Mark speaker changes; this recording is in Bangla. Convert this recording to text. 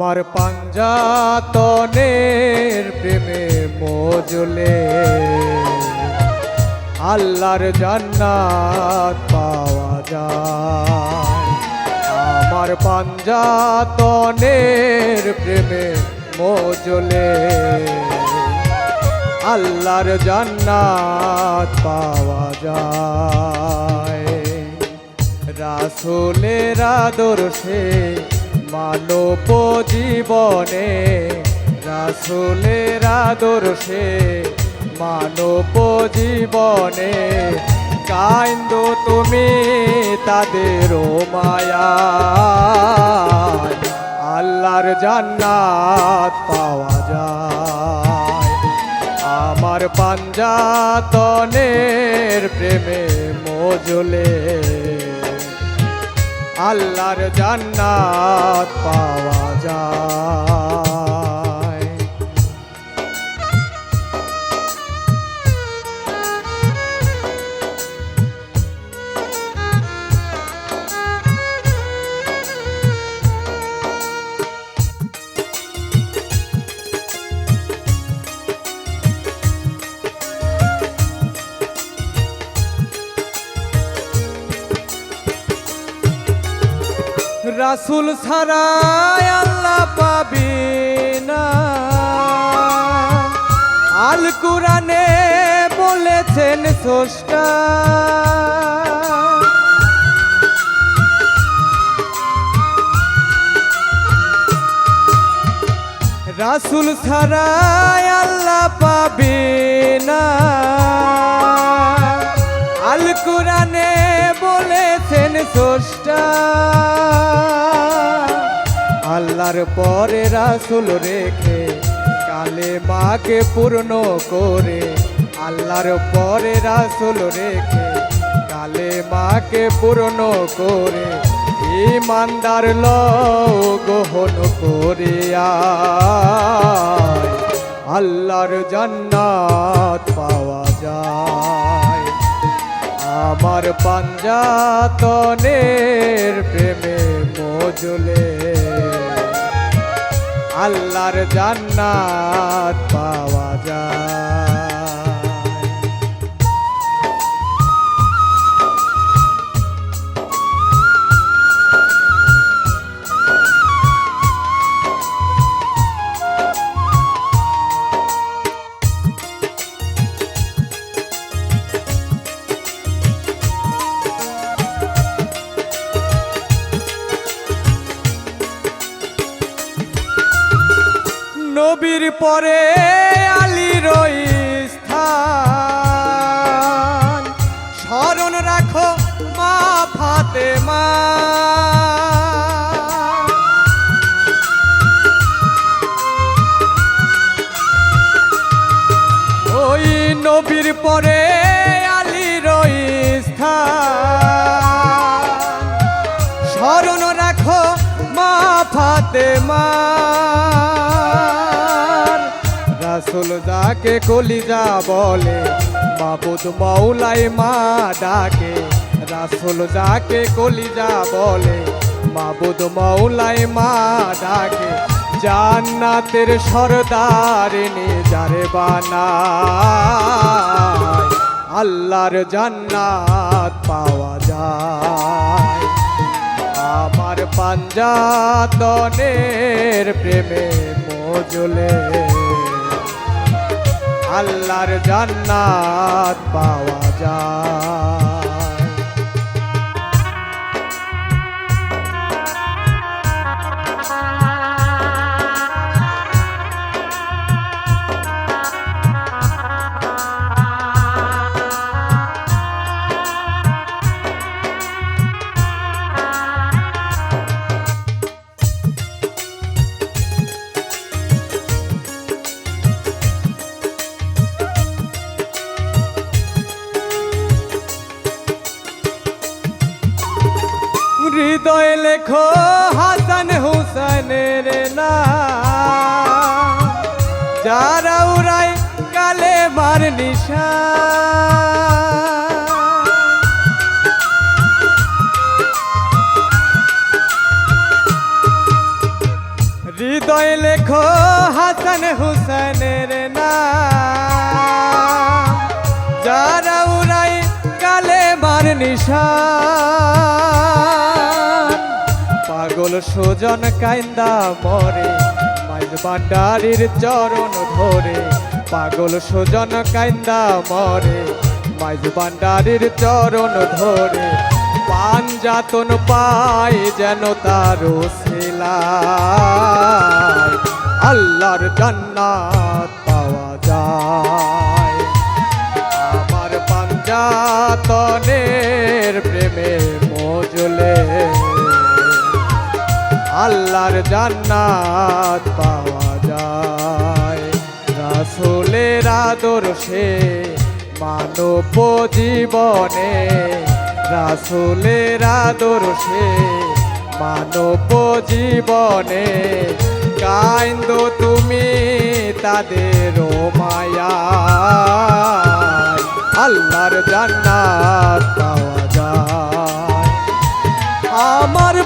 Speaker 1: আমার পাঞ্জাতনের প্রেমে মজলে। আল্লাহর জান্নাত পাওয়া যায়। আমার পাঞ্জাতনের প্রেমে মজলে। আল্লাহর জান্নাত পাওয়া যায়। রাসুলের আদর্শে মানব জীবনে, রাসুলের আদর্শে মানব জীবনে, কাইন্দ তুমি তাদের মায়া। আল্লাহর জান্নাত পাওয়া যায়। আমার পাঞ্জাতনের প্রেমে মজলে আল্লাহর জান্নাত পাওয়া যায়। রাসুল ছাড়াই আল্লাহ পাবি না। আল কুরানে বলেছেন স্রষ্টা। রাসুল ছাড়াই আল্লাহ পাবি না। আল বলেছেন স্রষ্টা। আল্লাহর পরে রাসুল রেখে কালে মাকে পূর্ণ করে। আল্লাহর পরে রাসুল রেখে কালে মাকে পূর্ণ করে। ইমানদার লগহন করিয়া। আল্লাহর জান্নাত আমার পাঞ্জাতনের প্রেমে মজলে। আল্লাহর জান্নাত পাওয়া যায়। নবীর পরে আলীর স্থান। স্মরণ রাখো মা ফাতেমা। ওই নবীর পরে আলীর স্থান। স্মরণ রাখো মা ফাতেমা। রাসুল যাকে কলিজা বলে মাবুদ মৌলাই মা ডাকে। রাসুল যাকে কলিজা বলে মাবুদ মৌলাই মা ডাকে। জান্নাতের সরদারিনী যারে বানা আল্লাহর জান্নাত পাওয়া যায়। আমার পাঞ্জাতনের প্রেমে মজলে আল্লাহর জান্নাত পাওয়া যায়। হৃদয় লেখো হাসান হুসেনের না যারা উড়াই কালে মার নিশা। হৃদয় লেখো হাসান হুসেনের নাম। যারা উড়াই কালে মার নিশান পাগল সুজন কাইন্দা মরে মাইজ ভান্ডারির চরণ ধরে। পাগল সুজন কাইন্দা মরে মাইজ ভান্ডারির চরণ ধরে। পাঞ্জাতন পায় যেন তার আল্লাহর জান্নাত পাওয়া যায়। আমার পাঞ্জাতনের আল্লাহর জান্নাত পাওয়া যায়। রাসুলের আদর্শে মানব জীবনে, রাসুলের আদর্শে মানব জীবনে কাইন্দ তুমি তাদের মায়া আল্লাহর জান্নাত পাওয়া যায়। আমার